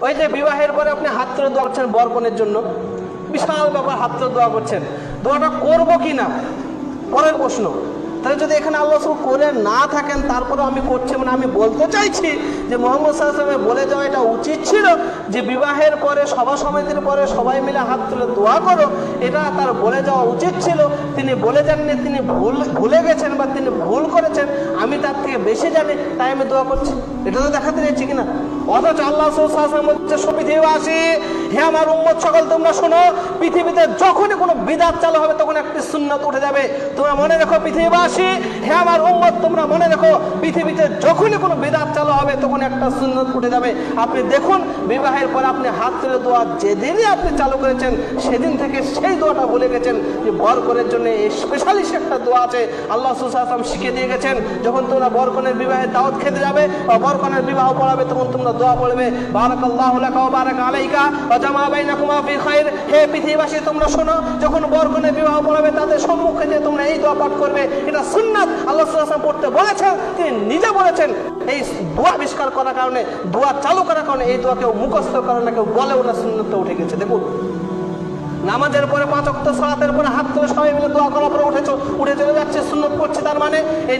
ওই যে বিবাহের পরে আপনি হাত তুলে দোয়া করছেন বরকনের জন্য, বিশাল ব্যাপার, হাত তুলে দোয়া করছেন। দোয়াটা করব কি না? পরের প্রশ্ন। তাহলে যদি এখানে আল্লাহ রসুল করে না থাকেন তারপরে আমি করছি মানে আমি বলতে চাইছি যে মোহাম্মদ সাল্লামে বলে যাওয়া এটা উচিত ছিল যে বিবাহের পরে সভা সমিতির পরে সবাই মিলে হাত তুলে দোয়া করো। এটা তার বলে যাওয়া উচিত ছিল। তিনি বলে যাননি, তিনি ভুল, ভুলে গেছেন বা তিনি ভুল করেছেন। আমি তার থেকে বেশি জানি, তাই আমি দোয়া করছি। এটা তো দেখাতে চাইছি কিনা? অথচ আল্লাহ সবই দেওয়া পৃথিবীবাসী হে আমার উম্মত সকল, তোমরা শোনো, পৃথিবীতে যখনই কোনো বিদাত চালু হবে, তখন একটি সুন্নত উঠে যাবে। তোমরা মনে রেখো, পৃথিবীবাসী, হে আমার উম্মত, তোমরা মনে রেখো, পৃথিবীতে যখনই কোনো বিদাত চালু হবে, তখন একটা সুন্নাত উঠে যাবে। আপনি দেখুন, বিবাহের পর আপনি হাত তুলে দোয়া যেদিনই আপনি চালু করেছেন, সেদিন থেকে সেই দোয়াটা ভুলে গেছেন যে বর বরকনের জন্য স্পেশালিস্ট একটা দোয়া আছে। আল্লাহ সুসাম শিখিয়ে দিয়ে গেছেন, যখন তোমরা বরকনের বিবাহের দাওয়াত খেতে যাবে বা বরকনের বিবাহ পড়াবে, তখন তোমরা দোয়া পড়বে, বারাকাল্লাহু লাকা ওয়া বারাকা আলাইকা তিনি বলেছেন, এই আবিষ্কার করার কারণে চালু করার কারণে এই দোয়া কেউ মুখস্থ কেউ বলে সুন্নত উঠে গেছে। দেখুন, নামাজের পরে পাঁচ অক্ট সালাতের পরে হাত তুলে সবাই মিলে দোয়া করার পরে উঠে চ- উঠে চলে যাচ্ছে সুন্নত করছে তার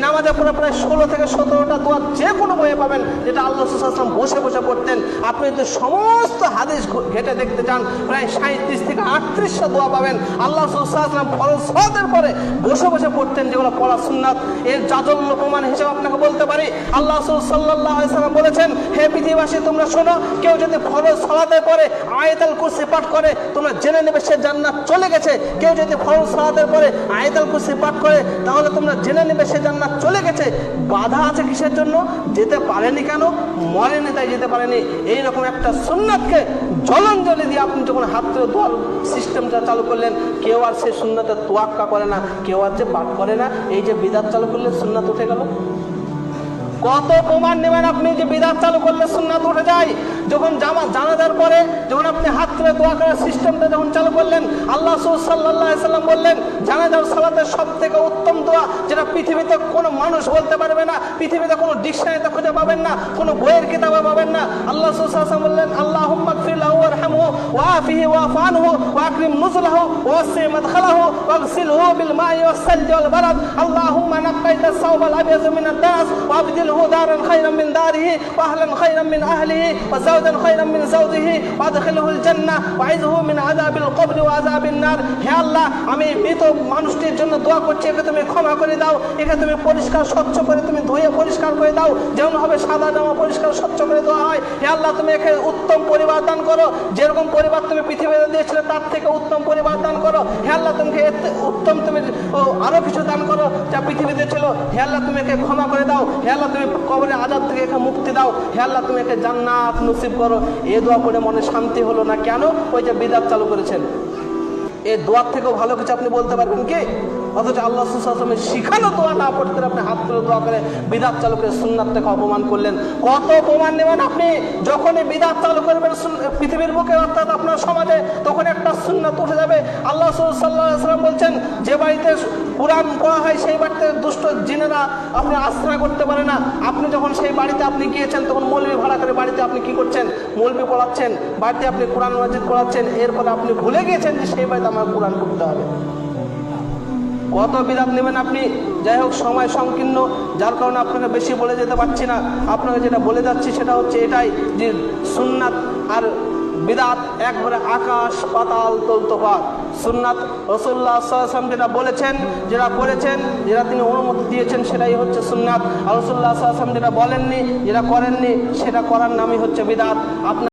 নামাজের পরে প্রায় ষোলো থেকে সতেরোটা দোয়া যে কোনো বইয়ে পাবেন, যেটা আল্লাহ সুসাল্লাম বসে বসে পড়তেন। আপনি যদি সমস্ত হাদিস ঘেটে দেখতে চান, প্রায় সাঁত্রিশ থেকে আটত্রিশটা দোয়া পাবেন। আল্লাহ সুসাল্লাম ফরজ পরে বসে বসে পড়তেন, যেগুলো পড়া সুন্নাত। এর জাজল্য প্রমাণ হিসেবে আপনাকে বলতে পারি, আল্লাহ সাল্লাম বলেছেন, হে পৃথিবীবাসী, তোমরা শোনো, কেউ যদি ফরজ সলাতের পরে আয়তাল কুরসি পাঠ করে, তোমরা জেনে নেবে সে জান্নাত চলে গেছে। কেউ যদি ফরজ সালাতের পরে আয়তাল কুরসি পাঠ করে, তাহলে তোমরা জেনে নেবে সে জান্নাত চলে গেছে। বাধা আছে কিসের জন্য? যেতে পারেনি কেন? মরেনি তাই যেতে পারেনি। এইরকম একটা সুন্নাতকে জলঞ্জলি দিয়ে আপনি যখন হাত তুলে দোয়ার সিস্টেমটা চালু করলেন, কেউ আর সেই সুন্নাতে তোয়াক্কা করে না, কেউ আর যে পাঠ করে না, এই যে বিদাত চালু করলে সুন্নাত উঠে গেল? কত প্রমাণ নেবেন আপনি যে বিদাত চালু করলে সুন্নাত উঠে যায়? যখন জামা জানাজার পরে যখন আপনি হাত তুলে দোয়া করার সিস্টেমটা যখন চালু করলেন আল্লাহ সাল্লাহ সাল্লাম বললেন জানাজার সালাতের সব থেকে উত্তম দোয়া যেটা পৃথিবীতে কোনো মানুষ বলতে পারবে না পৃথিবীতে কোনো ডিকশনারিতে খুঁজে পাবেন না কোনো বইয়ের কিতাবে পাবেন না আল্লাহ সাল্লাম বললেন আল্লাহ হুম্মাকফিল্লাহু ওয়ারহামহু ওয়াফিহি ওয়াফানহু ওয়াকরিম নুজুলাহু ওয়াসি মাদখালাহু ওয়াগসিলহু বিল মাই ওয়াসসালজি ওয়াল বারাদ আল্লাহুম্মা নাক্কাইতা সাওবাল আবিয়াজ মিন আদ-দাস وابدله دارا خيرا من داره واهلا خيرا من اهله وزوجا خيرا من زوجه وادخله الجنه আমি মৃত মানুষটির জন্য দোয়া করছি, একে তুমি ক্ষমা করে দাও, একে তুমি পরিষ্কার স্বচ্ছ করে, তুমি ধুয়ে পরিষ্কার করে দাও, যেমন হবে সাদা জামা পরিষ্কার স্বচ্ছ করে দেওয়া হয়। হে আল্লাহ, তুমি একে উত্তম পরিবার দান করো, যেরকম পরিবার তুমি পৃথিবীতে দিয়েছিলে, তার থেকে উত্তম পরিবার ও, আরও কিছু দান করো যা পৃথিবীতে ছিল। হে আল্লাহ তুমি একে ক্ষমা করে দাও। হে আল্লাহ তুমি কবরে আজাদ থেকে একে মুক্তি দাও। হে আল্লাহ তুমি একে জান্নাত নসিব করো। এ দোয়া করে মনে শান্তি হলো না কেন? ওই যে বিদাত চালু করেছেন। এই দোয়ার থেকেও ভালো কিছু আপনি বলতে পারবেন কি? অথচ আল্লাহ সুসামের শিখানো দোয়া না পড়তে আপনি হাত তুলে দোয়া করে বিদাত চালু করে সুন্নাত থেকে অপমান করলেন। কত অপমান নেবেন আপনি? যখনই বিদাত চালু করবেন পৃথিবীর বুকে অর্থাৎ আপনার সমাজে তখন একটা সুন্নাত উঠে যাবে। আল্লাহ সাল্লাহ সাল্লাম বলছেন বাড়িতে কোরআন পড়া হয়, সেই বাড়িতে দুষ্ট জিনেরা আপনি আশ্রয় করতে পারে না। আপনি যখন সেই বাড়িতে আপনি গিয়েছেন, তখন মৌলবি ভাড়া করে বাড়িতে আপনি কি করছেন? মৌলবি পড়াচ্ছেন, বাড়িতে আপনি কোরআন মাজিদ পড়াচ্ছেন এরপরে আপনি ভুলে গিয়েছেন যে সেই বাড়িতে আমার কোরআন করতে হবে। কত বিরাট নেবেন আপনি? যাই হোক, সময় সংকীর্ণ, যার কারণে আপনাকে বেশি বলে যেতে পারছি না। আপনাকে যেটা বলে যাচ্ছি সেটা হচ্ছে এটাই যে সুন্নাত আর বিদাত, একবারে আকাশ পাতাল তলতফাত। সুন্নাত রসুল্লাহ সাল্লাম যেটা বলেছেন, যেটা করেছেন, যেটা তিনি অনুমতি দিয়েছেন, সেটাই হচ্ছে সুন্নাত। আর রসুল্লাহ সাল্লাম যেটা বলেননি, যেটা করেননি, সেটা করার নামই হচ্ছে বিদাত। আপনার